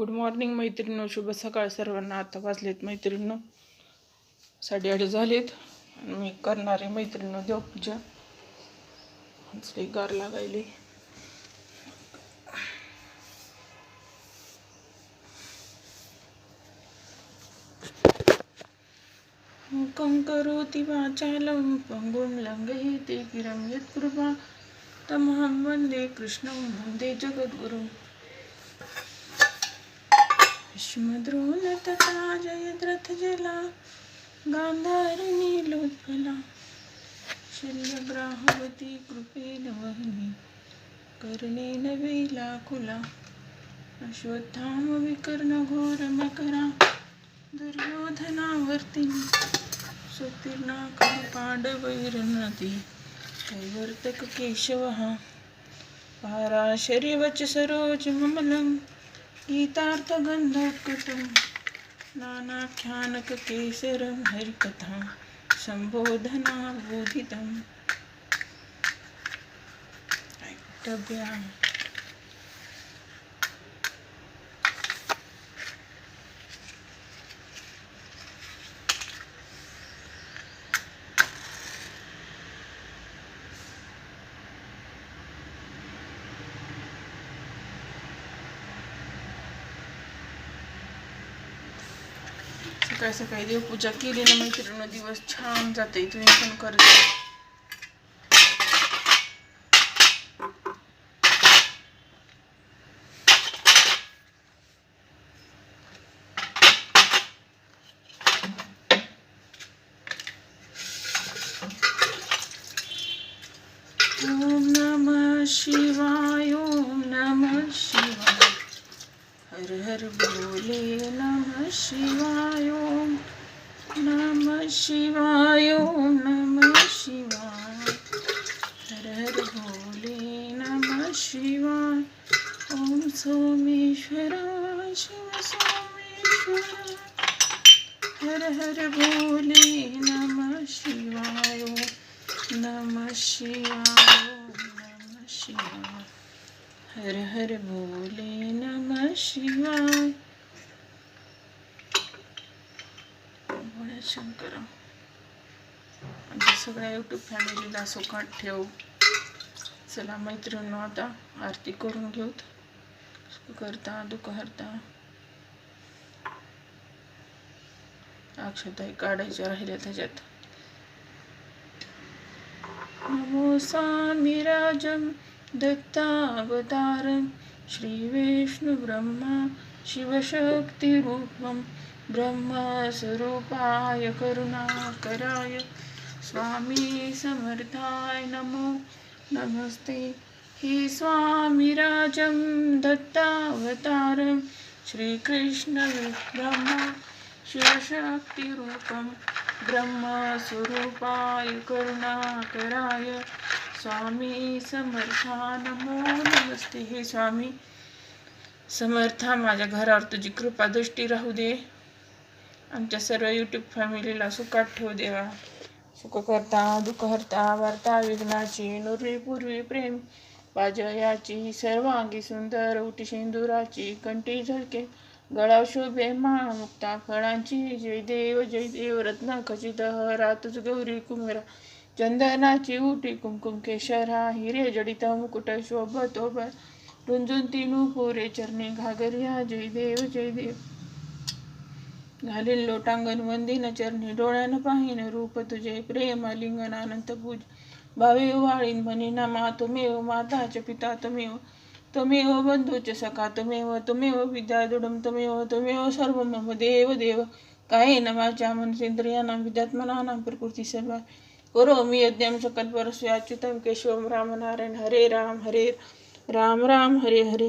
Good morning मैत्रिणी शुभ सकाळ सर्वांना. आता वाजलेत मैत्रिणींनो. साडेआठ झालेत. मी करणारे आहे देवपूजा. आज गार लागायली. मुखं करोति वाचालं पङ्गुं लङ्घयते गिरं यत्कृपा तमहं वन्दे कृष्णं. वन्दे जगद्गुरुम् विश्वद्रोणतटा जयद्रथजला गान्धारिणीलोत्पला शल्यग्राहवती कृपेण वहिनी कर्णेन वेलाकुला अश्वत्थामविकर्णघोरमकरा दुर्योधनावर्तिनी सुतीर्णा खलु पाण्डवैर्नदी कैवर्तक केशवः पाराशर्यवच सरोजममलं नानाख्यानक नानाख्यानककेसरं हरिकथा सम्बोधनाबोधितम् ऐकटव्या सकाळी सकाळी देवपूजा केली ना मैत्रिणी दिवस छान जाते तुम्ही पण करत नमः शिवाय ओम नमः शिवाय। हर हर बोले नमः शिवाय। नमः शिवाय ओम नमः शिवाय हर हर भोले नमः शिवाय ओम सोमेश्वराय शिव सोमेश्वराय हर हर भोले नमः शिवाय ओम नमः शिवाय ओम नमः शिवाय हर हर भोले नमः शिवाय आणि सगळ्या यूट्यूब फॅमिलीला सुखात ठेव. चला मैत्रिणी आता आरती करून घेऊत. करता दुखहरता अक्षताई काढायच्या राहिल्या त्याच्यात. नमो सामिराजं दत्तावतारं. श्रीविष्णुब्रह्मा शिवशक्तिरूपं. ब्रह्मस्वरूपाय करुणाकराय. स्वामी समर्थाय नमो नमस्ते. हे स्वामिराजं दत्तावतारं श्रीकृष्णब्रह्मा शिवशक्तिरूपं ब्रह्मस्वरूपाय करुणाकराय. स्वामी समर्था नमो नमस्ते. हे स्वामी समर्था माझ्या घरावर तुझी कृपा दृष्टी राहू दे. आमच्या सर्व यूट्यूब फॅमिलीला सुखात ठेवू देवा. सुखकर्ता करता वार्ता विघ्नाची नुरवी पूर्वी प्रेम. पाजयाची सर्वांगी सुंदर उटी शेंदुराची कंठी झळके. गळा शोभे माळ मुक्ता फळांची जय देव जय देव रत्न खचित रातच गौरी कुमरा चंदनाची उटी कुमकुम केशरा हिरे जडित मुकुट शोभतो रुंजुन रुंजून तिनू पोरे चरणी घागरिया जय देव जय देव. घालील लोटांगण वंदिन चरणी डोळ्यानं पाहिन रूप तुझे प्रेम लिंगन अनंत पूज. भावी वाळीन म्हणिना मा तुमेव माताच पिता तुमेव त्वमेव बंधूच सखा तुमेव तुमेव विद्यादुडम तुमेव तुमेव सर्व मम देव देव. कायेन वाचा मनसेंद्रियाणां विद्यात्मनानां प्रकृती सर्वा करोमि यज्ञम सकल परस्वे अच्युतं राम रामनारायण हरे राम हरे राम राम हरे हरे.